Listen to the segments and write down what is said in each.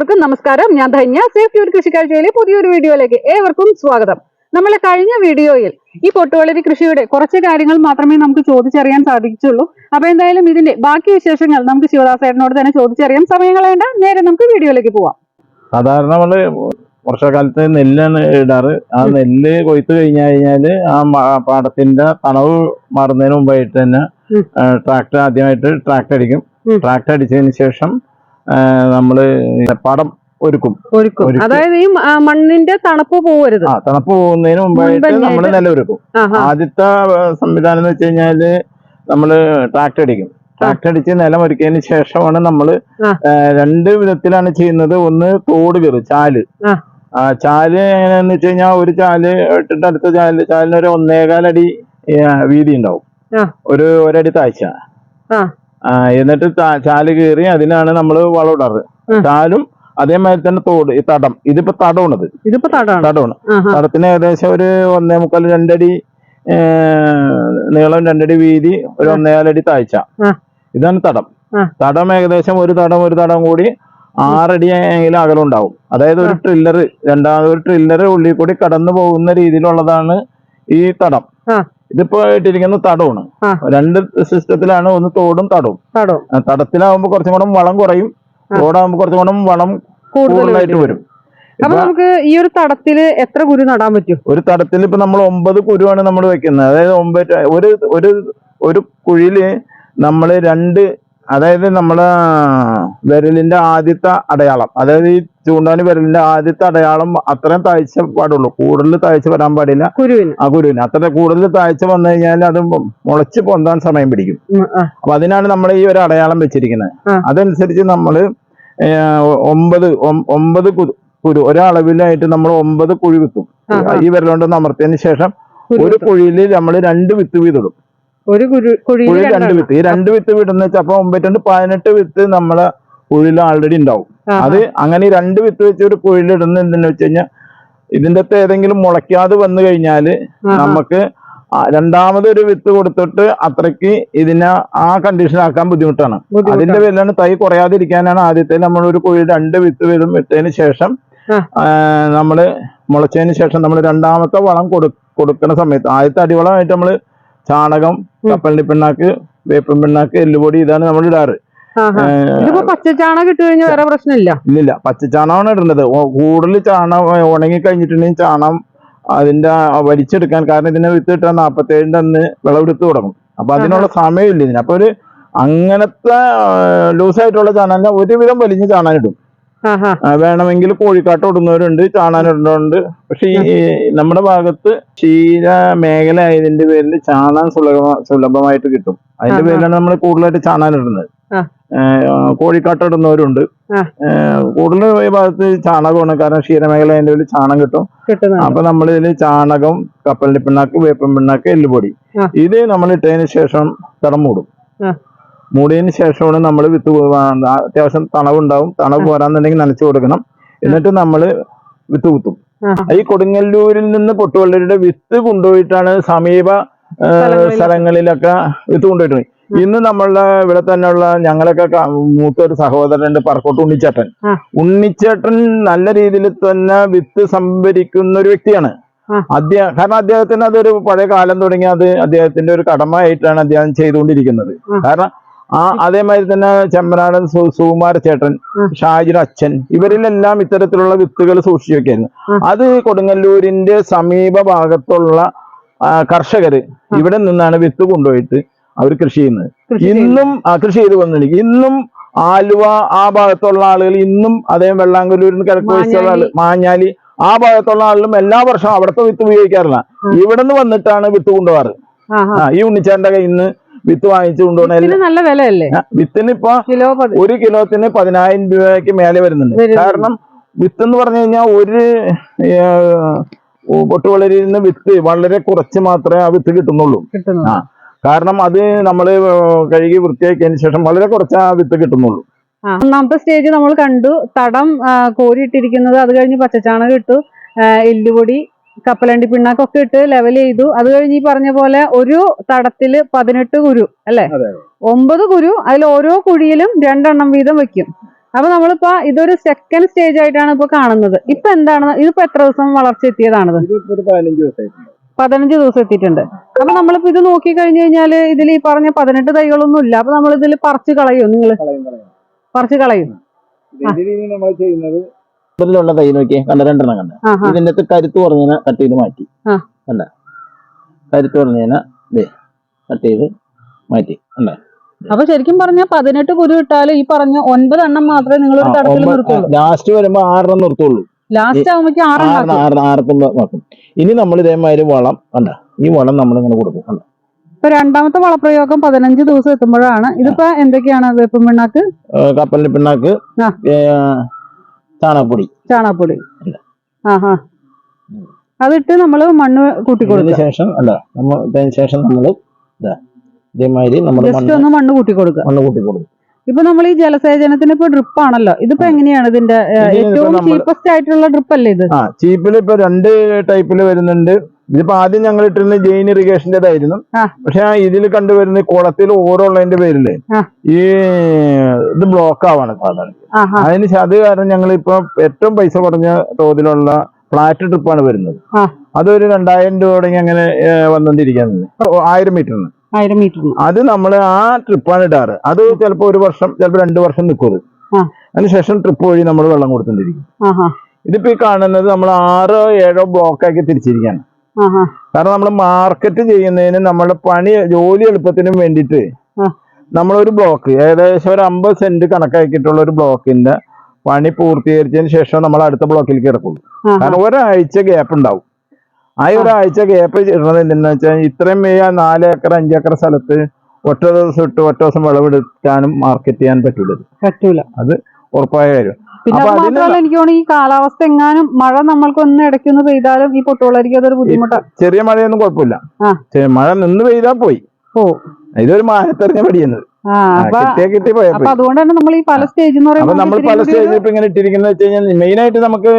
എല്ലാവർക്കും നമസ്കാരം. ഞാൻ ധന്യ. സേഫ് ഒരു കൃഷിക്കാഴ്ചയിലെ പുതിയൊരു വീഡിയോയിലേക്ക് ഏവർക്കും സ്വാഗതം. നമ്മളെ കഴിഞ്ഞ വീഡിയോയിൽ ഈ പൊട്ടുവളരി കൃഷിയുടെ കുറച്ച് കാര്യങ്ങൾ മാത്രമേ നമുക്ക് ചോദിച്ചറിയാൻ സാധിച്ചുള്ളൂ. അപ്പൊ എന്തായാലും ഇതിന്റെ ബാക്കി വിശേഷങ്ങൾ നമുക്ക് ശിവദാസേട്ടനോട് തന്നെ ചോദിച്ചറിയാം. സമയം കളയേണ്ട. നേരെ നമുക്ക് വീഡിയോയിലേക്ക് പോവാം. സാധാരണ നമ്മൾ വർഷക്കാലത്ത് നെല്ലാണ് ഇടാറ്. ആ നെല്ല് കൊയ്ത്ത് കഴിഞ്ഞു കഴിഞ്ഞാൽ ആ പാടത്തിന്റെ തണവ് മാറുന്നതിന് മുമ്പായിട്ട് തന്നെ ട്രാക്ടർ ആദ്യമായിട്ട് ട്രാക്ടർ അടിക്കും. ട്രാക്ടർ അടിച്ചതിന് ശേഷം നമ്മൾ പടം ഒരുക്കും. ഒരുക്കും. അതായത് ഈ മണ്ണിന്റെ തണുപ്പ് പോകരുത് ആ തണുപ്പ് പോകുന്നതിന് മുമ്പായിട്ട് നമ്മൾ നമ്മൾ നിലവൊരുക്കും. ആദ്യത്തെ സംവിധാനം എന്ന് വെച്ച് കഴിഞ്ഞാൽ നമ്മൾ ട്രാക്ടർ അടിക്കും. ട്രാക്ടർ അടിച്ച് നിലം ഒരുക്കിയതിന് ശേഷമാണ് നമ്മൾ രണ്ട് വിധത്തിലാണ് ചെയ്യുന്നത്. ഒന്ന് തോട് കയറും ചാൽ. ആ. ചാൽ എങ്ങനെയാന്ന് വെച്ച് കഴിഞ്ഞാൽ ഒരു ചാൽ ഇട്ടിട്ട് അടുത്ത ചാൽ ചാലിന് ഒരു ഒന്നേകാലടി വീതി ഉണ്ടാവും. ഒരു ഒരടി താഴ്ച. എന്നിട്ട് ചാൽ കയറി അതിനാണ് നമ്മൾ വളം ഇടാറ്. ചാലും അതേമാതിരി തന്നെ തോട് ഈ തടം. ഇതിപ്പോ തടമാണത് ഇതിപ്പോ തടമാണ് തടമാണ്. തടത്തിന് ഏകദേശം ഒരു ഒന്നേ മുക്കാൽ രണ്ടടി നീളം രണ്ടടി വീതി ഒരു. ഒന്നേകാലടി താഴ്ച. ഇതാണ് തടം. തടം ഏകദേശം ഒരു തടം ഒരു തടം കൂടി ആറടി എങ്കിലും അകലം ഉണ്ടാവും. അതായത് ഒരു ട്രില്ലർ രണ്ടാമത് ഒരു ട്രില്ലർ ഉള്ളിൽ കൂടി കടന്നു പോകുന്ന രീതിയിലുള്ളതാണ് ഈ തടം. ഇതിപ്പോ ഇട്ടിരിക്കുന്ന തടമാണ് രണ്ട് സിസ്റ്റത്തിലാണ് ഒന്ന് തോടും തടവും. തടത്തിലാവുമ്പോ കുറച്ചും കൂടെ വളം കുറയും. തോടാവുമ്പോ തോടാകുമ്പോ കുറച്ചും കൂടെ വളം കൂടുതലായിട്ട് വരും. വരും. അപ്പൊ നമുക്ക് ഈ ഒരു തടത്തിൽ എത്ര കുരു നടാൻ പറ്റും? ഒരു തടത്തിൽ ഇപ്പൊ നമ്മൾ ഒമ്പത് കുരുവാണ് നമ്മൾ വെക്കുന്നത്. അതായത് ഒമ്പത് ഒരു ഒരു ഒരു കുഴിയിൽ നമ്മൾ രണ്ട് അതായത് നമ്മളെ വിരലിന്റെ ആദ്യത്തെ അടയാളം. അതായത് ഈ ചൂണ്ടാനി വിരലിന്റെ ആദ്യത്തെ അടയാളം അത്രയും താഴ്ച പാടുള്ളൂ. കൂടുതൽ താഴ്ച വരാൻ പാടില്ല. ആ കുരുവിന്. അത്ര കൂടുതൽ താഴ്ച വന്നു കഴിഞ്ഞാൽ അത് മുളച്ച് പൊന്താൻ സമയം പിടിക്കും. അപ്പൊ അതിനാണ് നമ്മൾ ഈ ഒരു അടയാളം വെച്ചിരിക്കുന്നത്. അതനുസരിച്ച് നമ്മൾ ഒമ്പത് ഒമ്പത് കുരു കുരു ഒരളവിലായിട്ട് നമ്മൾ ഒമ്പത് കുഴി വിത്തും. ഈ വിരലുകൊണ്ട് അമർത്തിയതിന് ശേഷം ഒരു കുഴിയിൽ നമ്മൾ രണ്ട് വിത്ത് വീതിടും. ഒരു കുഴിയിൽ കുഴി രണ്ട് വിത്ത്. ഈ രണ്ട് വിത്ത് വിടുന്ന വെച്ചാൽ അപ്പൊ ഒമ്പത്തിരണ്ട് പതിനെട്ട് വിത്ത് നമ്മളെ കുഴിയിൽ ആൾറെഡി ഉണ്ടാവും. അത് അങ്ങനെ ഈ രണ്ട് വിത്ത് വെച്ച് ഒരു കുഴിയിൽ ഇടുന്ന എന്തെന്ന് വെച്ച് കഴിഞ്ഞാൽ ഇതിന്റെ അകത്ത് ഏതെങ്കിലും മുളയ്ക്കാതെ വന്നു കഴിഞ്ഞാൽ നമുക്ക് രണ്ടാമത് ഒരു വിത്ത് കൊടുത്തിട്ട് അത്രയ്ക്ക് ഇതിനെ ആ കണ്ടീഷൻ ആക്കാൻ ബുദ്ധിമുട്ടാണ്. അതിന്റെ പേരിലാണ് തൈ കുറയാതിരിക്കാനാണ് ആദ്യത്തെ നമ്മൾ ഒരു കുഴി രണ്ട് വിത്ത് വീതം വിട്ടതിന് ശേഷം നമ്മൾ മുളച്ചതിന് ശേഷം നമ്മൾ രണ്ടാമത്തെ വളം കൊടുക്കുന്ന സമയത്ത് ആദ്യത്തെ അടിവളമായിട്ട് നമ്മൾ ചാണകം കപ്പലിന്റെ പിണ്ണാക്ക് വേപ്പൻ പിണ്ണാക്ക് എല്ലുപൊടി ഇതാണ് നമ്മൾ ഇടാറ്. ഇതിപ്പോ പച്ചച്ചാണകം ഇട്ട് കഴിഞ്ഞാൽ വേറെ പ്രശ്നമില്ല. ഇല്ലില്ല പച്ചച്ചാണകമാണ് ഇടേണ്ടത്. കൂടുതൽ ചാണകം ഉണങ്ങി കഴിഞ്ഞിട്ടുണ്ടെങ്കിൽ ചാണകം അതിന്റെ വലിച്ചെടുക്കാൻ കാരണം ഇതിനെ വിത്ത് ഇട്ടാൽ നാപ്പത്തേഴിന്റെ അന്ന് വിളവെടുത്ത് തുടങ്ങും. അപ്പൊ അതിനുള്ള സമയമില്ല ഇതിന്. അപ്പൊ ഒരു അങ്ങനത്തെ ലൂസായിട്ടുള്ള ചാണകം ഒരുവിധം വലിഞ്ഞ് ചാണാനിടും വേണമെങ്കിൽ കോഴിക്കാട്ട് ഇടുന്നവരുണ്ട് ചാണാനിടുന്നവരുണ്ട്. പക്ഷെ ഈ നമ്മുടെ ഭാഗത്ത് ക്ഷീര മേഖല ആയതിന്റെ പേരിൽ ചാണാൻ സുലഭ സുലഭമായിട്ട് കിട്ടും. അതിന്റെ. പേരിലാണ് നമ്മൾ കൂടുതലായിട്ട് ചാണാൻ ഇടുന്നത് കോഴിക്കാട്ട് ഇടുന്നവരുണ്ട്. കൂടുതൽ ഈ ഭാഗത്ത് ചാണകമാണ് കാരണം ക്ഷീരമേഖല അതിന്റെ പേരിൽ ചാണകം കിട്ടും. അപ്പൊ നമ്മൾ ഇതിൽ ചാണകം കപ്പലിന്റെ പിണ്ണാക്ക് വേപ്പൻ പിണ്ണാക്ക് എല്ലുപൊടി ഇത് നമ്മൾ ഇട്ടതിന് ശേഷം തടം മൂടും. മൂടിയതിന് ശേഷമാണ് നമ്മൾ വിത്ത് അത്യാവശ്യം തണവുണ്ടാവും. തണവ് പോരാന്നുണ്ടെങ്കിൽ നനച്ചു കൊടുക്കണം. എന്നിട്ട് നമ്മൾ വിത്ത് കുത്തും. ഈ കൊടുങ്ങല്ലൂരിൽ നിന്ന് പൊട്ടുവള്ളരിയുടെ വിത്ത് കൊണ്ടുപോയിട്ടാണ് സമീപ സ്ഥലങ്ങളിലൊക്കെ. വിത്ത് കൊണ്ടുപോയിട്ടുണ്ട് ഇന്ന് നമ്മളുടെ ഇവിടെ തന്നെയുള്ള ഞങ്ങളൊക്കെ മൂത്തൊരു സഹോദരനുണ്ട് പറക്കോട്ട് ഉണ്ണിച്ചേട്ടൻ. ഉണ്ണിച്ചേട്ടൻ നല്ല രീതിയിൽ തന്നെ വിത്ത് സംഭരിക്കുന്ന ഒരു വ്യക്തിയാണ്. അദ്ദേഹം കാരണം അദ്ദേഹത്തിന് അതൊരു പഴയ കാലം തുടങ്ങി അത് അദ്ദേഹത്തിന്റെ ഒരു കടമയായിട്ടാണ് അദ്ദേഹം ചെയ്തുകൊണ്ടിരിക്കുന്നത്. കാരണം ആ അതേമാതിരി തന്നെ ചെമ്പനാടൻ സുകുമാര ചേട്ടൻ. ഷാജിയുടെ അച്ഛൻ ഇവരിലെല്ലാം ഇത്തരത്തിലുള്ള വിത്തുകൾ സൂക്ഷിച്ചു വെക്കായിരുന്നു അത് കൊടുങ്ങല്ലൂരിന്റെ സമീപ ഭാഗത്തുള്ള കർഷകര് ഇവിടെ നിന്നാണ് വിത്ത് കൊണ്ടുപോയിട്ട് അവർ കൃഷി ചെയ്യുന്നത്. ഇന്നും കൃഷി ചെയ്ത് വന്നിരിക്കും. ഇന്നും ആലുവ ആ ഭാഗത്തുള്ള ആളുകൾ ഇന്നും അതേ വെള്ളാങ്കല്ലൂരിന് കിഴക്ക് വശത്തുള്ള ആൾ മാഞ്ഞാലി ആ ഭാഗത്തുള്ള ആളുകളും എല്ലാ വർഷവും അവിടുത്തെ വിത്ത് ഉപയോഗിക്കാറില്ല. ഇവിടെ നിന്ന് വന്നിട്ടാണ് വിത്ത് കൊണ്ടുപോകാറ്. ആ ഈ ഉണ്ണിച്ചാന്റെ കയ്യിൽ നിന്ന് വിത്ത് വാങ്ങിച്ചു കൊണ്ടുപോകണ നല്ല വിലയല്ലേ? വിത്തിന് ഇപ്പൊ കിലോ ഒരു കിലോത്തിന് പതിനായിരം രൂപയ്ക്ക് മേലെ വരുന്നുണ്ട്. കാരണം വിത്ത് എന്ന് പറഞ്ഞു കഴിഞ്ഞാൽ ഒരു പൊട്ടുവളരിയിൽ നിന്ന് വിത്ത് വളരെ കുറച്ച് മാത്രമേ ആ വിത്ത് കിട്ടുന്നുള്ളൂ. കാരണം അത് നമ്മൾ കഴുകി വൃത്തിയാക്കിയതിന് ശേഷം വളരെ കുറച്ച് ആ വിത്ത് കിട്ടുന്നുള്ളൂ. ഒന്നാമത്തെ സ്റ്റേജ് നമ്മൾ കണ്ടു. തടം കോരിയിട്ടിരിക്കുന്നത്. അത് കഴിഞ്ഞ് പച്ചച്ചാണകം ഇട്ടു. എല്ലുപൊടി കപ്പലണ്ടി പിണ്ണാക്കൊക്കെ ഇട്ട് ലെവൽ ചെയ്തു. അത് കഴിഞ്ഞ് ഈ പറഞ്ഞ പോലെ ഒരു തടത്തിൽ പതിനെട്ട് കുരു അല്ലെ. ഒമ്പത് കുരു അതിൽ ഓരോ കുഴിയിലും രണ്ടെണ്ണം വീതം വെക്കും. അപ്പൊ നമ്മളിപ്പോ ഇതൊരു സെക്കൻഡ് സ്റ്റേജ് ആയിട്ടാണ് ഇപ്പൊ കാണുന്നത്. ഇപ്പൊ എന്താണ്? ഇതിപ്പോ എത്ര ദിവസം വളർച്ച എത്തിയതാണത്? പതിനഞ്ച് ദിവസം എത്തിയിട്ടുണ്ട്. അപ്പൊ നമ്മളിപ്പോ ഇത് നോക്കി കഴിഞ്ഞു കഴിഞ്ഞാൽ ഇതിൽ ഈ പറഞ്ഞ പതിനെട്ട് തൈകളൊന്നും ഇല്ല. അപ്പൊ നമ്മൾ ഇതിൽ പറിച്ചു കളയോ നിങ്ങൾ പറിച്ചു കളയും. നമ്മൾ ചെയ്യുന്നത് ഇതിലുള്ള തൈ നോക്കിയേ? കണ്ട? രണ്ടെണ്ണം കണ്ട? ഇതിന്റെ അകത്ത് കരുത്ത് കുറഞ്ഞതിനെ കട്ട് ചെയ്ത് മാറ്റി. കണ്ട? കരുത്ത് കുറഞ്ഞതിനെ ദേ കട്ട് ചെയ്ത് മാറ്റി. കണ്ട? അപ്പൊ ശരിക്കും പറഞ്ഞ പതിനെട്ട് കുരു ഇട്ടാൽ ഈ പറഞ്ഞ ഒൻപത് എണ്ണം മാത്രമേ നിങ്ങൾ ഒരു തടത്തിൽ നിർത്തുള്ളൂ. ലാസ്റ്റ് വരുമ്പോ ആറെണ്ണം നിർത്തുള്ളൂ. ലാസ്റ്റ് ആവുമ്പോ ആറെണ്ണം ഇനി നമ്മൾ ഇതേമാതിരി വളം കണ്ട? ഈ വളം നമ്മൾ ഇങ്ങനെ കൊടുക്കും കണ്ട? ഇപ്പൊ രണ്ടാമത്തെ വളപ്രയോഗം പതിനഞ്ച് ദിവസം എത്തുമ്പോഴാണ്. ഇതിപ്പോ എന്തൊക്കെയാണ് വേപ്പിണ്ണാക്ക് കപ്പലിന്റെ പിണ്ണാക്ക്? ചാണകപ്പൊടി. ചാണകപ്പൊടി. അതിട്ട് നമ്മൾ മണ്ണ് കൂട്ടി ഇതിന് ശേഷം അല്ല നമ്മൾ ശേഷം നമ്മൾ ഇതേമാതിരി നമ്മൾ ജസ്റ്റ് ഒന്ന് മണ്ണ് കൂട്ടി കൊടുക്കുക. മണ്ണ് കൂട്ടി കൊടുക്കും. ഇപ്പൊ നമ്മൾ ഈ ജലസേചനത്തിന് ഇപ്പൊ ഡ്രിപ്പ് ആണല്ലോ ഇതിപ്പോ എങ്ങനെയാണ് ഇതിന്റെ ഏറ്റവും ചീപ്പസ്റ്റ് ആയിട്ടുള്ള ഡ്രിപ്പ് അല്ലേ ഇത് ചീപ്പിൽ ഇപ്പൊ രണ്ട് ടൈപ്പിൽ വരുന്നുണ്ട്. ഇതിപ്പോ ആദ്യം ഞങ്ങൾ ഇട്ടിരുന്നത് ജെയിൻ ഇറിഗേഷന്റേതായിരുന്നു. ആ. പക്ഷെ ഇതിൽ കണ്ടുവരുന്ന കുളത്തിൽ ഓരോള്ളതിന്റെ പേരിൽ ഈ ഇത് ബ്ലോക്ക് ആവാണ് സാധാരണ. ആ ആ. അതിന് അത് കാരണം ഞങ്ങൾ ഇപ്പൊ ഏറ്റവും പൈസ കുറഞ്ഞ തോതിലുള്ള ഫ്ലാറ്റ് ട്രിപ്പാണ് വരുന്നത്. അതൊരു രണ്ടായിരം രൂപ തുടങ്ങി അങ്ങനെ വന്നുകൊണ്ടിരിക്കുന്നത് ആയിരം മീറ്ററിന്. ആയിരം മീറ്റർ അത് നമ്മൾ ആ ട്രിപ്പാണ് ഇടാറ്. അത് ചിലപ്പോൾ ഒരു വർഷം ചിലപ്പോൾ രണ്ട് വർഷം നിൽക്കും അത് ആ. അതിനുശേഷം ട്രിപ്പ് വഴി നമ്മൾ വെള്ളം കൊടുത്തോണ്ടിരിക്കും. ആ ആ. ഇതിപ്പോ ഈ കാണുന്നത് നമ്മൾ ആറോ ഏഴോ ബ്ലോക്കാക്കി തിരിച്ചിരിക്കുകയാണ് ആ ആ കാരണം നമ്മൾ മാർക്കറ്റ് ചെയ്യുന്നതിന് നമ്മുടെ പണി ജോലി എളുപ്പത്തിനും വേണ്ടിയിട്ട്. നമ്മളൊരു ബ്ലോക്ക് ഏകദേശം ഒരു അമ്പത് സെന്റ് കണക്കാക്കിയിട്ടുള്ള ഒരു ബ്ലോക്കിന്റെ പണി പൂർത്തീകരിച്ചതിന് ശേഷം നമ്മൾ അടുത്ത ബ്ലോക്കിലേക്ക് കിടക്കുള്ളൂ കാരണം ഒരാഴ്ച ഗ്യാപ്പ് ഉണ്ടാവും. ആ ഒരാഴ്ച ഗ്യാപ്പ് ഇടുന്നത് എന്തെന്ന് വെച്ചാൽ ഇത്രയും നാല് ഏക്കർ അഞ്ചേക്കർ സ്ഥലത്ത് ഒറ്റ ദിവസം ഇട്ട് ഒറ്റ ദിവസം വിളവെടുക്കാനും മാർക്കറ്റ് ചെയ്യാൻ പറ്റൂല പറ്റൂല. അത് ഉറപ്പായ കാര്യം. പിന്നെ അത് മാത്രമല്ല എനിക്ക് തോന്നുന്നു ഈ കാലാവസ്ഥ എങ്ങാനും മഴ നമ്മൾക്ക് ഒന്ന് ഇടയ്ക്കൊന്ന് പെയ്താലും ഈ പൊട്ടുകളായിരിക്കും അതൊരു ബുദ്ധിമുട്ടാണ് ചെറിയ മഴയൊന്നും കുഴപ്പമില്ല. മഴ നിന്ന് പെയ്താൽ പോയി. ഓ ഇതൊരു മാനത്തെറിഞ്ഞ പടിയുന്നത് അതുകൊണ്ട് തന്നെ നമ്മൾ ഈ പല സ്റ്റേജ് നമ്മൾ പല സ്റ്റേജിൽ ഇപ്പൊ ഇങ്ങനെ ഇട്ടിരിക്കുന്നത് വെച്ച് കഴിഞ്ഞാൽ മെയിൻ ആയിട്ട് നമുക്ക്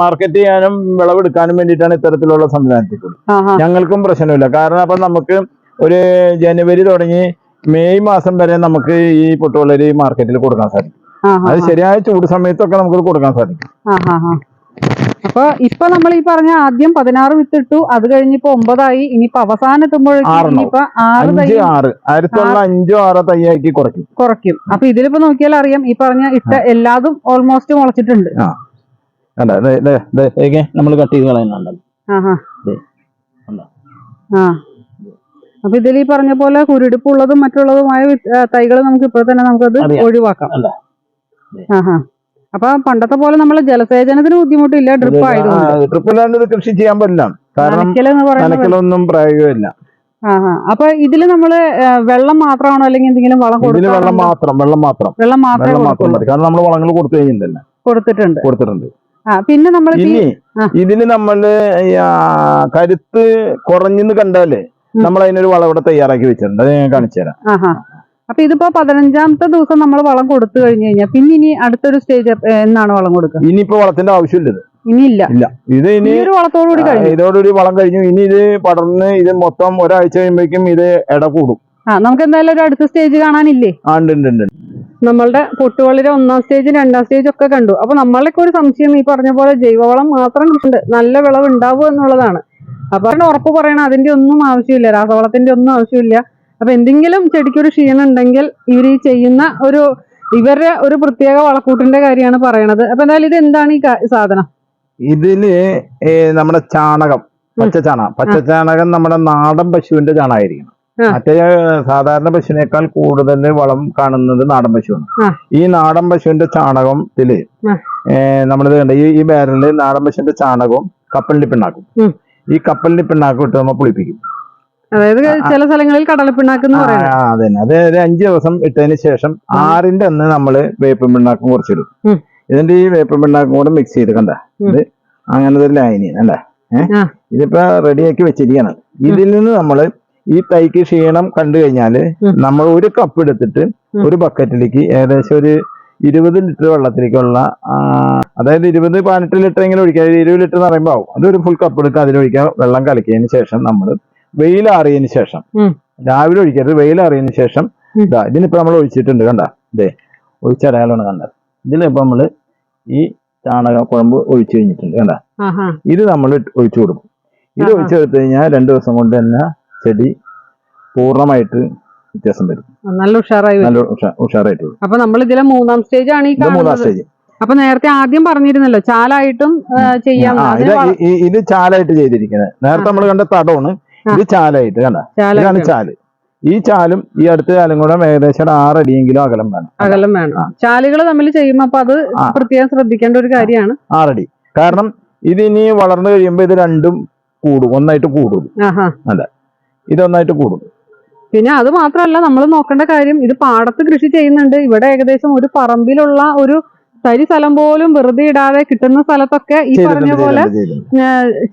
മാർക്കറ്റ് ചെയ്യാനും വിളവെടുക്കാനും വേണ്ടിയിട്ടാണ് ഇത്തരത്തിലുള്ള സംവിധാനത്തിൽ കൂടി. ഞങ്ങൾക്കും പ്രശ്നമില്ല. കാരണം അപ്പൊ നമുക്ക് ഒരു ജനുവരി തുടങ്ങി മെയ് മാസം വരെ നമുക്ക് ഈ പൊട്ടുവളരി മാർക്കറ്റിൽ കൊടുക്കാൻ സാധിക്കും. അത് ശരിയായ ചൂട് സമയത്തൊക്കെ നമുക്ക് കൊടുക്കാൻ സാധിക്കും. അപ്പൊ ഇപ്പൊ നമ്മൾ ഈ പറഞ്ഞ ആദ്യം പതിനാറ് വിത്തിട്ടു അത് കഴിഞ്ഞിപ്പോ ഒമ്പതായി ഇനിയിപ്പോ അവസാനം എത്തുമ്പോഴേക്കും ആറ് അഞ്ച് ആറ്. ആയിരത്തുള്ള അഞ്ചോ ആറോ തയ്യാക്കി കുറയ്ക്കും. കുറയ്ക്കും. അപ്പൊ ഇതിലിപ്പോ നോക്കിയാൽ അറിയാം ഈ പറഞ്ഞ ഇട്ട എല്ലാതും ഓൾമോസ്റ്റ് മുളച്ചിട്ടുണ്ട്. നമ്മൾ കട്ട് ചെയ്ത് കളയുന്നുണ്ടല്ലോ അപ്പൊ ഇതിൽ ഈ പറഞ്ഞ പോലെ കുരുടിപ്പുള്ളതും മറ്റുള്ളതുമായ തൈകൾ നമുക്ക് ഇപ്പോൾ തന്നെ നമുക്കത്. ഒഴിവാക്കാം. അപ്പൊ പണ്ടത്തെ പോലെ നമ്മൾ ജലസേചനത്തിന് ബുദ്ധിമുട്ടില്ല ഡ്രിപ്പ് ആയതുകൊണ്ട്. ട്രിപ്പിലാണ്ട് ഇത് കൃഷി ചെയ്യാൻ പറ്റില്ല. കാരണം നനക്കലൊന്നും പ്രായോഗികമില്ല അപ്പൊ ഇതിൽ നമ്മൾ വെള്ളം മാത്രമാണോ അല്ലെങ്കിൽ എന്തെങ്കിലും വളം കൊടുക്കും വെള്ളം മാത്രം വെള്ളം മാത്രം. വെള്ളം മാത്രമേ മാത്രം കാരണം നമ്മൾ വളങ്ങൾ കൊടുത്തു കഴിഞ്ഞിട്ടല്ല? കൊടുത്തിട്ടുണ്ട്. കൊടുത്തിട്ടുണ്ട്. പിന്നെ നമ്മൾ ഇനി. ഇതിന് നമ്മൾ കരുത്ത് കുറഞ്ഞെന്ന് കണ്ടാലേ. നമ്മൾ അതിനൊരു വളം ഇവിടെ തയ്യാറാക്കി വെച്ചിട്ടുണ്ട്. അത് ഞാൻ കാണിച്ചു തരാം അപ്പൊ ഇതിപ്പോ പതിനഞ്ചാമത്തെ ദിവസം നമ്മൾ വളം കൊടുത്തു കഴിഞ്ഞു കഴിഞ്ഞാൽ പിന്നെ ഇനി അടുത്തൊരു സ്റ്റേജ് എന്നാണ് വളം കൊടുക്കുക? ഇനിയിപ്പോ വളത്തിന്റെ ആവശ്യമില്ല ഇനിയില്ല. ഇല്ല. ഇത് ഇനി ഒരു വളത്തോടു കൂടി ആ, കഴിഞ്ഞു. ഇതോടുകൂടി വളം കഴിഞ്ഞു. ഇനി ഇത് പടർന്ന് ഇത് മൊത്തം ഒരാഴ്ച കഴിയുമ്പോഴേക്കും ഇത് ഇട കൂടും. ആ നമുക്ക് എന്തായാലും ഒരു അടുത്ത സ്റ്റേജ് കാണാനില്ലേ? ആ ഉണ്ട് ഉണ്ട് ഉണ്ട് നമ്മളുടെ പൊട്ടുവള്ളിയുടെ ഒന്നാം സ്റ്റേജ് രണ്ടാം സ്റ്റേജ് ഒക്കെ കണ്ടു. അപ്പൊ നമ്മളുടെ ഒരു സംശയം ഈ പറഞ്ഞ പോലെ ജൈവവളം മാത്രം കൃഷിണ്ട് നല്ല വിളവ് ഉണ്ടാവും എന്നുള്ളതാണ്. അപ്പൊ അതിന് ഉറപ്പ് പറയണം. അതിന്റെ ഒന്നും ആവശ്യമില്ല. രാസവളത്തിന്റെ ഒന്നും ആവശ്യമില്ല. അപ്പൊ എന്തെങ്കിലും ചെടിക്കൊരു ക്ഷീണം ഉണ്ടെങ്കിൽ ഇവർ ഈ ചെയ്യുന്ന ഒരു ഇവരുടെ ഒരു പ്രത്യേക വളക്കൂട്ടിന്റെ കാര്യമാണ് പറയണത്. അപ്പൊ എന്തായാലും ഇത് എന്താണ് ഈ സാധനം? ഇതിൽ നമ്മുടെ ചാണകം പച്ച ചാണകം. പച്ച ചാണകം നമ്മുടെ നാടൻ പശുവിന്റെ ചാണകമായിരിക്കണം. മറ്റേ സാധാരണ പശുവിനേക്കാൾ കൂടുതൽ വളം കാണുന്നത് നാടൻ പശുവാണ്. ഈ നാടൻ പശുവിന്റെ ചാണകത്തിൽ നമ്മളിത് കണ്ട? ഈ ഈ ബാരലിൽ നാടൻ പശുവിന്റെ ചാണകവും കപ്പലിന്റെ പിണ്ണാക്കും ഈ കപ്പലിന്റെ പിണ്ണാക്കും ഇട്ട് നമ്മൾ പുളിപ്പിക്കും. അതായത് ചില സ്ഥലങ്ങളിൽ കടലപ്പിണ്ണാക്ക് അതന്നെ. അത് ഒരു അഞ്ച് ദിവസം ഇട്ടതിന് ശേഷം ആറിന്റെ അന്ന് നമ്മൾ വേപ്പും പിണ്ണാക്കും കുറച്ചിടും ഇതിന്റെ ഈ വേപ്പും പിണ്ണാക്കും കൂടെ മിക്സ് ചെയ്ത് കണ്ട? ഇത് അങ്ങനത്തെ ഒരു ലൈനി അല്ലേ. ഇതിപ്പോ റെഡിയാക്കി വെച്ചിരിക്കണം ഇതിൽ നിന്ന് നമ്മൾ ഈ തൈക്ക് ക്ഷീണം കണ്ടു കഴിഞ്ഞാൽ നമ്മൾ ഒരു കപ്പ് എടുത്തിട്ട് ഒരു ബക്കറ്റിലേക്ക് ഏകദേശം ഒരു ഇരുപത് ലിറ്റർ വെള്ളത്തിലേക്കുള്ള അതായത് ഇരുപത് പതിനെട്ട് ലിറ്റർ എങ്കിലും ഒഴിക്കുക. ഒരു ഇരുപത് ലിറ്റർ എന്ന് പറയുമ്പോൾ ആവും. അതൊരു ഫുൾ കപ്പ് എടുക്കുക അതിലൊഴിക്കാം വെള്ളം കലക്കിയതിന് ശേഷം നമ്മൾ വെയിലാറിയതിന് ശേഷം. രാവിലെ ഒഴിക്കരുത് വെയിലാറിയതിന് ശേഷം. ഇതാ ഇതിനിപ്പോ നമ്മൾ ഒഴിച്ചിട്ടുണ്ട് കണ്ട? ഇതേ ഒഴിച്ചടയാളാണ് കണ്ടത്. ഇതിലിപ്പോ നമ്മൾ ഈ ചാണക കുഴമ്പ് ഒഴിച്ചു കഴിഞ്ഞിട്ടുണ്ട് കണ്ട? ഇത് നമ്മൾ ഒഴിച്ചു കൊടുക്കും. ഇത്. ഒഴിച്ചു കൊടുത്തു കഴിഞ്ഞാൽ രണ്ടു ദിവസം കൊണ്ട് തന്നെ ചെടി പൂർണമായിട്ട് വ്യത്യാസം വരും. നല്ല ഉഷാറായി. നല്ല ഉഷാ- ഉഷാറായിട്ട് അപ്പൊ നമ്മൾ ഇതിലെ മൂന്നാം സ്റ്റേജ് ആണ് ഈ മൂന്നാം സ്റ്റേജ് അപ്പൊ നേരത്തെ ആദ്യം പറഞ്ഞിരുന്നല്ലോ ചാലായിട്ടും ചെയ്യാം ഇത് ചാലായിട്ട് ചെയ്തിരിക്കുന്നത്. നേരത്തെ നമ്മൾ കണ്ട തടമാണ്. ഇത് ചാലായിട്ട് കണ്ട? ഇതാണ് ചാൽ. ഈ ചാലും ഈ അടുത്ത ചാലും കൂടെ ഏകദേശം ആറടിയെങ്കിലും അകലം വേണം. അകലം വേണം. ചാലുകൾ തമ്മിൽ ചെയ്യുമ്പോ അപ്പൊ അത്. പ്രത്യേകം ശ്രദ്ധിക്കേണ്ട ഒരു കാര്യമാണ്. ആറടി. കാരണം ഇത് ഇനി വളർന്നു കഴിയുമ്പോൾ ഇത് രണ്ടും കൂടും. ഒന്നായിട്ട് കൂടും. ആഹാ. ഇതൊന്നായിട്ട് കൂടും. പിന്നെ അത് മാത്രമല്ല നമ്മൾ നോക്കേണ്ട കാര്യം ഇത് പാടത്ത് കൃഷി ചെയ്യുന്നുണ്ട്. ഇവിടെ ഏകദേശം ഒരു പറമ്പിലുള്ള ഒരു തരി സ്ഥലം പോലും വെറുതെ ഇടാതെ കിട്ടുന്ന സ്ഥലത്തൊക്കെ ഈ പറഞ്ഞ പോലെ.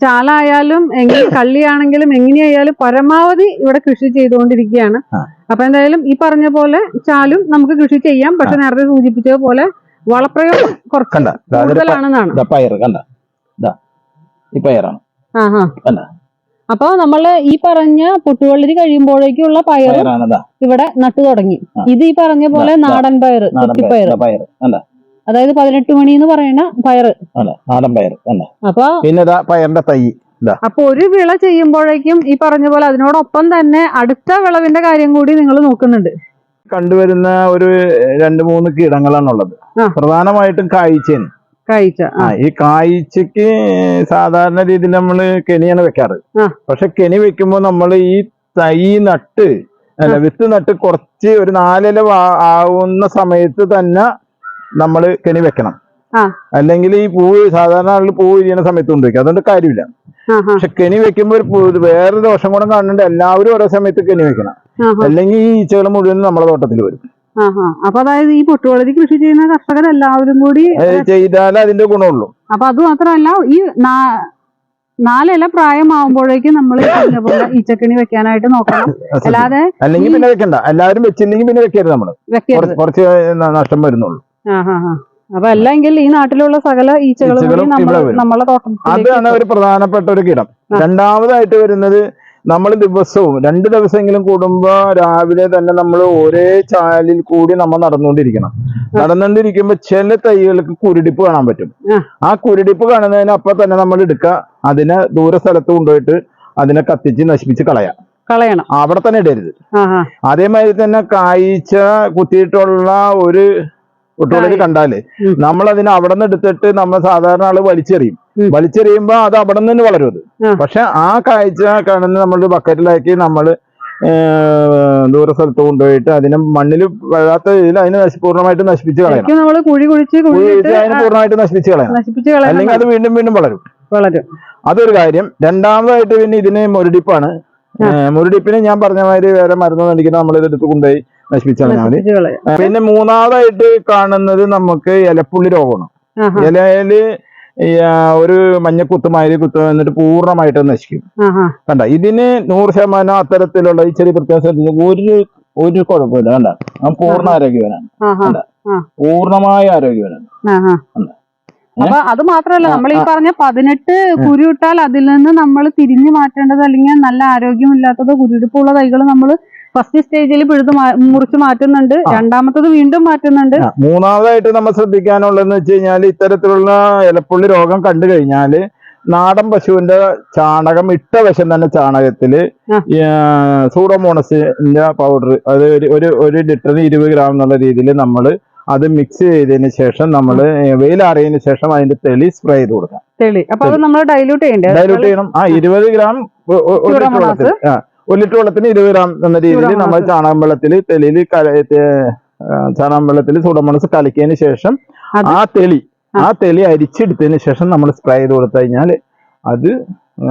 ചാലായാലും എങ്ങനെ കള്ളിയാണെങ്കിലും എങ്ങനെയായാലും പരമാവധി ഇവിടെ കൃഷി ചെയ്തുകൊണ്ടിരിക്കുകയാണ്. അപ്പൊ എന്തായാലും ഈ പറഞ്ഞ പോലെ ചാലും നമുക്ക് കൃഷി ചെയ്യാം. പക്ഷെ നേരത്തെ സൂചിപ്പിച്ചതുപോലെ വളപ്രയോഗം കുറച്ച് കൂടുതലാണെന്നാണ്. കണ്ട ഇതാ ഈ പയറാണ്. അപ്പൊ നമ്മൾ ഈ പറഞ്ഞ പുട്ടുവള്ളരി കഴിയുമ്പോഴേക്കുള്ള പയർ ഇവിടെ നട്ടു തുടങ്ങി. ഇത് ഈ പറഞ്ഞ പോലെ. നാടൻ പയർ പയർ പയർ അല്ല അതായത് പതിനെട്ട് മണി എന്ന് പറയുന്ന പയറ് നാടൻ പയർ അപ്പൊ പിന്നെ പയറിന്റെ തൈ അപ്പൊ ഒരു വിള ചെയ്യുമ്പോഴേക്കും ഈ പറഞ്ഞ പോലെ അതിനോടൊപ്പം തന്നെ അടുത്ത വിളവിന്റെ കാര്യം കൂടി നിങ്ങൾ നോക്കുന്നുണ്ട്. കണ്ടുവരുന്ന ഒരു രണ്ട് മൂന്ന് കീടങ്ങളാണുള്ളത്. പ്രധാനമായിട്ടും ആ. ഈ കായ്ച്ചക്ക് സാധാരണ രീതിയിൽ നമ്മൾ കെനിയാണ് വെക്കാറ്. പക്ഷെ കെനി വെക്കുമ്പോൾ നമ്മൾ ഈ തൈ നട്ട് അല്ല വിത്ത് നട്ട് കുറച്ച് ഒരു നാലില ആവുന്ന സമയത്ത് തന്നെ നമ്മൾ കെണി വെക്കണം. അല്ലെങ്കിൽ ഈ പൂവ് സാധാരണ ആളുകൾ പൂവ് ഇരിക്കുന്ന സമയത്ത് കൊണ്ടുവയ്ക്കും. അതുകൊണ്ട് കാര്യമില്ല. പക്ഷെ കെണി വെക്കുമ്പോൾ ഒരു പൂ- വേറെ ദോഷം കൂടെ കാണുന്നുണ്ട്. എല്ലാവരും ഓരോ സമയത്ത് കെണി വെക്കണം. അല്ലെങ്കിൽ ഈ ഈച്ചകൾ മുഴുവൻ നമ്മുടെ തോട്ടത്തിൽ വരും. അപ്പൊ അതായത് ഈ പൊട്ടുവളരി കൃഷി ചെയ്യുന്ന കർഷകർ എല്ലാവരും കൂടി ചെയ്താലേ അതിന്റെ ഗുണമുള്ളൂ. അപ്പൊ അത് മാത്രമല്ല ഈ നാലല പ്രായമാവുമ്പോഴേക്കും നമ്മൾ ഈച്ചക്കണി വെക്കാനായിട്ട് നോക്കണം. അല്ലാതെ അല്ലെങ്കിൽ പിന്നെ വെക്കണ്ട. എല്ലാവരും വെച്ചില്ലെങ്കിൽ പിന്നെ വെക്കരുത് നമ്മൾ. കുറച്ച് നഷ്ടം വരുന്നുള്ളൂ. അപ്പൊ അല്ലെങ്കിൽ ഈ നാട്ടിലുള്ള സകല ഈച്ചകളും. നമ്മളെ അതാണ് ഒരു പ്രധാനപ്പെട്ട ഒരു കീടം. രണ്ടാമതായിട്ട് വരുന്നത് നമ്മൾ ദിവസവും രണ്ട് ദിവസമെങ്കിലും കൂടുമ്പോ രാവിലെ തന്നെ നമ്മൾ ഒരേ ചാലിൽ കൂടി നമ്മൾ നടന്നുകൊണ്ടിരിക്കണം. നടന്നുകൊണ്ടിരിക്കുമ്പോ ചില തൈകൾക്ക് കുരുടിപ്പ് കാണാൻ പറ്റും. ആ. കുരുടിപ്പ് കാണുന്നതിന് അപ്പൊ തന്നെ നമ്മൾ എടുക്കുക അതിനെ ദൂര സ്ഥലത്ത് കൊണ്ടുപോയിട്ട് അതിനെ കത്തിച്ച് നശിപ്പിച്ച് കളയാം. കളയണം. അവിടെ തന്നെ ഇടരുത്. അതേമാതിരി തന്നെ കായ്ച്ച കുത്തിയിട്ടുള്ള ഒരു കുട്ടികളിൽ കണ്ടാലേ. നമ്മൾ അതിനെ അവിടെ നിന്ന് എടുത്തിട്ട് നമ്മൾ സാധാരണ ആൾ വലിച്ചെറിയും. വലിച്ചെറിയുമ്പോ അത് അവിടെ നിന്ന് തന്നെ വളരും അത്. പക്ഷെ ആ കാഴ്ച കാണുന്ന നമ്മൾ ബക്കറ്റിലാക്കി നമ്മൾ ദൂര സ്ഥലത്ത് കൊണ്ടുപോയിട്ട് അതിനെ മണ്ണിൽ വരാത്ത രീതിയിൽ അതിനെ പൂർണമായിട്ട് നശിപ്പിച്ച് കളയണം. കുഴി കുഴിച്ച് അതിനെ പൂർണമായിട്ട് നശിപ്പിച്ച് കളയണം. അല്ലെങ്കിൽ അത് വീണ്ടും വീണ്ടും വളരും. വളരും. അതൊരു കാര്യം. രണ്ടാമതായിട്ട് പിന്നെ ഇതിന് മുരടിപ്പാണ്. മുരടിപ്പിന് ഞാൻ പറഞ്ഞ മാതിരി വേറെ മരുന്നൊന്നും നടിക്കുന്ന നമ്മൾ എടുത്ത് കൊണ്ടുപോയി നശിപ്പിച്ച് കളഞ്ഞാൽ മതി പിന്നെ മൂന്നാമതായിട്ട് കാണുന്നത് നമുക്ക് ഇലപ്പുള്ളി രോഗമാണ്. ഇലയിൽ ഒരു മഞ്ഞക്കുത്ത് മാതിരി കുത്ത് വന്നിട്ട് പൂർണമായിട്ട് നശിക്കും. കണ്ട ഇതിന് നൂറ് ശതമാനം അത്തരത്തിലുള്ള ഈ ചെറിയ പ്രത്യാസം ഒരു ഒരു കുഴപ്പമില്ല. കണ്ട പൂർണ ആരോഗ്യവനാണ്. പൂർണമായ ആരോഗ്യവനാണ്. അപ്പൊ അത് മാത്രല്ല നമ്മൾ ഈ. പറഞ്ഞ പതിനെട്ട് കുരു ഇട്ടാൽ അതിൽ നിന്ന് നമ്മൾ തിരിഞ്ഞു മാറ്റേണ്ടത് അല്ലെങ്കിൽ നല്ല ആരോഗ്യമില്ലാത്തതോ കുരുടിപ്പുള്ള തൈകൾ നമ്മൾ ഫസ്റ്റ് സ്റ്റേജിൽ പിഴുത് മുറിച്ച് മാറ്റുന്നുണ്ട്. രണ്ടാമത്തത് വീണ്ടും മാറ്റുന്നുണ്ട്. മൂന്നാമതായിട്ട് നമ്മൾ ശ്രദ്ധിക്കാനുള്ളതെന്ന് വെച്ച് കഴിഞ്ഞാൽ ഇത്തരത്തിലുള്ള ഇലപ്പുള്ളി രോഗം കണ്ടു കഴിഞ്ഞാൽ നാടൻ പശുവിന്റെ ചാണകം ഇട്ട വശം തന്നെ ചാണകത്തിൽ സൂഡോമോണസിന്റെ പൗഡർ അത് ഒരു ഒരു ലിറ്ററിന് ഇരുപത് ഗ്രാം എന്നുള്ള രീതിയിൽ നമ്മൾ അത് മിക്സ് ചെയ്തതിന് ശേഷം നമ്മൾ വെയിലാറിയതിന് ശേഷം അതിന്റെ തെളി സ്പ്രേ ചെയ്ത് കൊടുക്കാം. തെളി. അപ്പൊ അത് നമ്മൾ ചെയ്യണ്ടേ? ഡൈലൂട്ട് ചെയ്യണം. ആ ഇരുപത് ഗ്രാം ഒരു ലിറ്റർ വെള്ളത്തിൽ ആ. ഒരു ലിറ്റർ വെള്ളത്തിന് ഇരുപത് ഗ്രാം എന്ന രീതിയിൽ നമ്മൾ ചാണകം വെള്ളത്തിൽ തെളിയിൽ ചാണകം വെള്ളത്തിൽ സൂഡമോണസ് കലക്കിയതിന് ശേഷം ആ തെളി ആ. തെളി അരിച്ചെടുത്തതിന് ശേഷം നമ്മൾ സ്പ്രേ ചെയ്ത് കൊടുത്തു കഴിഞ്ഞാൽ അത്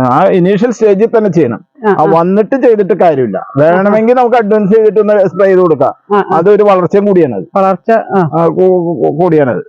ആ ഇനീഷ്യൽ സ്റ്റേജിൽ തന്നെ ചെയ്യണം. ആ, വന്നിട്ട് ചെയ്തിട്ട് കാര്യമില്ല. വേണമെങ്കിൽ നമുക്ക് അഡ്വാൻസ് ചെയ്തിട്ട് ഒന്ന് സ്പ്രേ ചെയ്ത് കൊടുക്കാം. അതൊരു വളർച്ചയും കൂടിയാണത് വളർച്ച കൂടിയാണത്.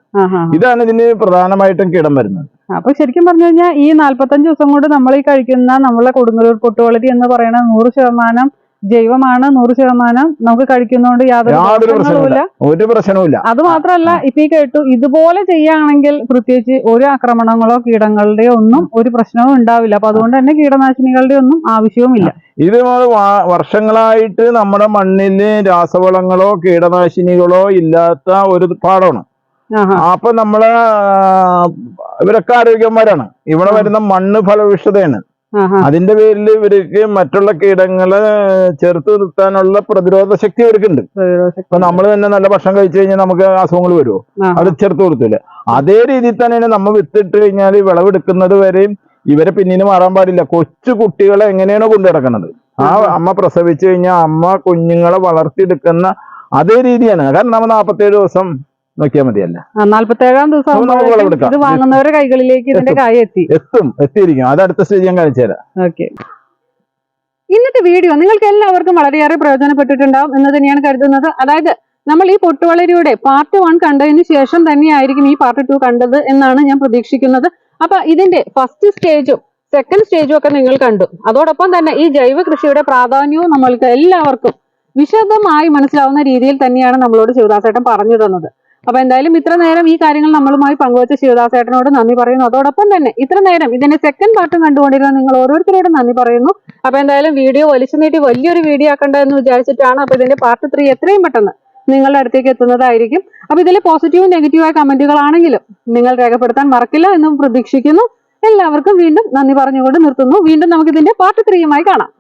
ഇതാണ് ഇതിന് പ്രധാനമായിട്ടും കിടം വരുന്നത്. അപ്പൊ ശരിക്കും പറഞ്ഞു കഴിഞ്ഞാൽ ഈ നാല്പത്തഞ്ച് ദിവസം കൊണ്ട് നമ്മൾ ഈ കഴിക്കുന്ന നമ്മളെ കൊടുങ്ങല്ലൂർ പൊട്ടുവളരി എന്ന് പറയുന്ന നൂറ് ശതമാനം ജൈവമാണ് നൂറ് ശതമാനം നമുക്ക് കഴിക്കുന്നതുകൊണ്ട് യാതൊരു പ്രശ്നവുമില്ല. ഒരു പ്രശ്നവുമില്ല അത് മാത്രമല്ല ഇപ്പൊ ഈ കേട്ടു ഇതുപോലെ ചെയ്യുകയാണെങ്കിൽ പ്രത്യേകിച്ച് ഒരു ആക്രമണങ്ങളോ കീടങ്ങളുടെയോ ഒന്നും ഒരു പ്രശ്നവും ഉണ്ടാവില്ല. അപ്പൊ അതുകൊണ്ട് തന്നെ കീടനാശിനികളുടെ ഒന്നും ആവശ്യവുമില്ല ഇത് വർഷങ്ങളായിട്ട് നമ്മുടെ മണ്ണിൽ രാസവളങ്ങളോ കീടനാശിനികളോ ഇല്ലാത്ത ഒരു പാടമാണ് അപ്പൊ നമ്മളെ ഇവരൊക്കെ ആരോഗ്യന്മാരാണ്. ഇവിടെ വരുന്ന മണ്ണ് ഫലവിഷതയാണ് അതിന്റെ പേരിൽ ഇവർക്ക് മറ്റുള്ള കീടങ്ങളെ ചേർത്ത് നിർത്താനുള്ള പ്രതിരോധ ശക്തി ഇവർക്കുണ്ട്. ഇപ്പൊ നമ്മൾ തന്നെ നല്ല ഭക്ഷണം കഴിച്ചു കഴിഞ്ഞാൽ നമുക്ക് അസുഖങ്ങൾ വരുമോ. അത് ചേർത്ത് കൊടുത്തില്ല അതേ രീതിയിൽ തന്നെയാണ് നമ്മൾ വിത്തിട്ട് കഴിഞ്ഞാൽ വിളവെടുക്കുന്നത് വരെയും ഇവരെ പിന്നീട് മാറാൻ പാടില്ല. കൊച്ചു കുട്ടികളെ എങ്ങനെയാണോ കൊണ്ടു നടക്കുന്നത്. ആ അമ്മ പ്രസവിച്ചു കഴിഞ്ഞാൽ അമ്മ കുഞ്ഞുങ്ങളെ വളർത്തിയെടുക്കുന്ന അതേ രീതിയാണ്. കാരണം നമ്മൾ നാൽപ്പത്തേഴ് ദിവസം നോക്കിയാൽ മതിയല്ല? നാല്പത്തേഴാം ദിവസം. ഇത് വാങ്ങുന്നവരുടെ കൈകളിലേക്ക് ഇതിന്റെ കായ എത്തി എത്തും. എത്തിയിരിക്കും. അത് അടുത്ത സ്റ്റേജ് ഞാൻ കാണിച്ചു തരാം. ഓക്കെ. ഇന്നത്തെ വീഡിയോ നിങ്ങൾക്ക് എല്ലാവർക്കും വളരെയേറെ പ്രയോജനപ്പെട്ടിട്ടുണ്ടാവും എന്ന് തന്നെയാണ് കരുതുന്നത്. അതായത് നമ്മൾ ഈ പൊട്ടുവളരിയുടെ പാർട്ട് വൺ കണ്ടതിന് ശേഷം തന്നെയായിരിക്കും ഈ പാർട്ട് ടു കണ്ടത് എന്നാണ് ഞാൻ പ്രതീക്ഷിക്കുന്നത്. അപ്പൊ ഇതിന്റെ ഫസ്റ്റ് സ്റ്റേജും സെക്കൻഡ് സ്റ്റേജും ഒക്കെ നിങ്ങൾ കണ്ടു. അതോടൊപ്പം തന്നെ ഈ ജൈവ കൃഷിയുടെ പ്രാധാന്യവും നമ്മൾക്ക് എല്ലാവർക്കും വിശദമായി മനസ്സിലാവുന്ന രീതിയിൽ തന്നെയാണ് നമ്മളോട് ശിവദാസേട്ടൻ പറഞ്ഞു തന്നത്. അപ്പൊ എന്തായാലും ഇത്ര നേരം ഈ കാര്യങ്ങൾ നമ്മളുമായി പങ്കുവച്ച ശിവദാസേട്ടനോട് നന്ദി പറയുന്നു. അതോടൊപ്പം തന്നെ ഇത്ര നേരം ഇതിന്റെ സെക്കൻഡ് പാർട്ട് കണ്ടുകൊണ്ടിരുന്ന നിങ്ങൾ ഓരോരുത്തരോടും നന്ദി പറയുന്നു. അപ്പൊ എന്തായാലും വീഡിയോ വലിച്ചു നീട്ടി വലിയൊരു വീഡിയോ ആക്കണ്ട എന്ന് വിചാരിച്ചിട്ടാണ് അപ്പൊ ഇതിന്റെ പാർട്ട് ത്രീ എത്രയും പെട്ടെന്ന് നിങ്ങളുടെ അടുത്തേക്ക് എത്തുന്നതായിരിക്കും. അപ്പൊ ഇതിൽ പോസിറ്റീവും നെഗറ്റീവായ കമന്റുകളാണെങ്കിലും നിങ്ങൾ രേഖപ്പെടുത്താൻ മറക്കില്ല എന്ന് പ്രതീക്ഷിക്കുന്നു. എല്ലാവർക്കും വീണ്ടും നന്ദി പറഞ്ഞുകൊണ്ട് നിർത്തുന്നു. വീണ്ടും നമുക്ക് ഇതിന്റെ പാർട്ട് ത്രീയുമായി കാണാം.